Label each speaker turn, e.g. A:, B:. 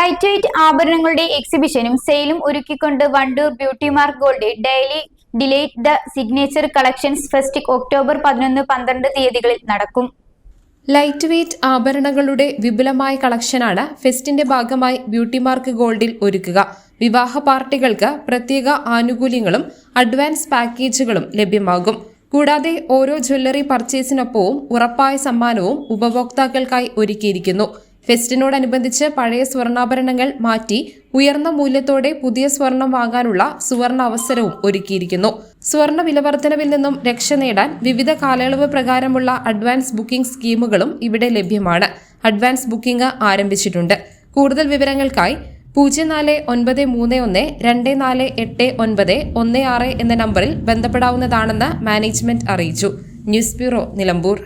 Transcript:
A: Light weight ആഭരണങ്ങളുടെ എക്സിബിഷനും സെയിലും ഒരുക്കിക്കൊണ്ട് Wandoor beauty mark gold daily delight the signature collections fest October പതിനൊന്ന് പന്ത്രണ്ട് തീയതികളിൽ നടക്കും.
B: ലൈറ്റ് വെയ്റ്റ് ആഭരണങ്ങളുടെ വിപുലമായ കളക്ഷനാണ് ഫെസ്റ്റിന്റെ ഭാഗമായി ബ്യൂട്ടി മാർക്ക് ഗോൾഡിൽ ഒരുക്കുക. വിവാഹ പാർട്ടികൾക്ക് പ്രത്യേക ആനുകൂല്യങ്ങളും അഡ്വാൻസ് പാക്കേജുകളും ലഭ്യമാകും. കൂടാതെ ഓരോ ജ്വല്ലറി പർച്ചേസിനൊപ്പവും ഉറപ്പായ സമ്മാനവും ഉപഭോക്താക്കൾക്കായി ഒരുക്കിയിരിക്കുന്നു. ഫെസ്റ്റിനോടനുബന്ധിച്ച് പഴയ സ്വർണാഭരണങ്ങൾ മാറ്റി ഉയർന്ന മൂല്യത്തോടെ പുതിയ സ്വർണം വാങ്ങാനുള്ള സുവർണ അവസരവും ഒരുക്കിയിരിക്കുന്നു. സ്വർണ വിലവർദ്ധനവിൽ നിന്നും രക്ഷ നേടാൻ വിവിധ കാലയളവ് പ്രകാരമുള്ള അഡ്വാൻസ് ബുക്കിംഗ് സ്കീമുകളും ഇവിടെ ലഭ്യമാണ്. അഡ്വാൻസ് ബുക്കിംഗ് ആരംഭിച്ചിട്ടുണ്ട്. കൂടുതൽ വിവരങ്ങൾക്കായി പൂജ്യം നാല് ഒൻപത് മൂന്ന് ഒന്ന് രണ്ട് നാല് എട്ട് ഒൻപത് ഒന്ന് ആറ് എന്ന നമ്പറിൽ ബന്ധപ്പെടാവുന്നതാണെന്ന് മാനേജ്മെന്റ് അറിയിച്ചു. News bureau Nilambur.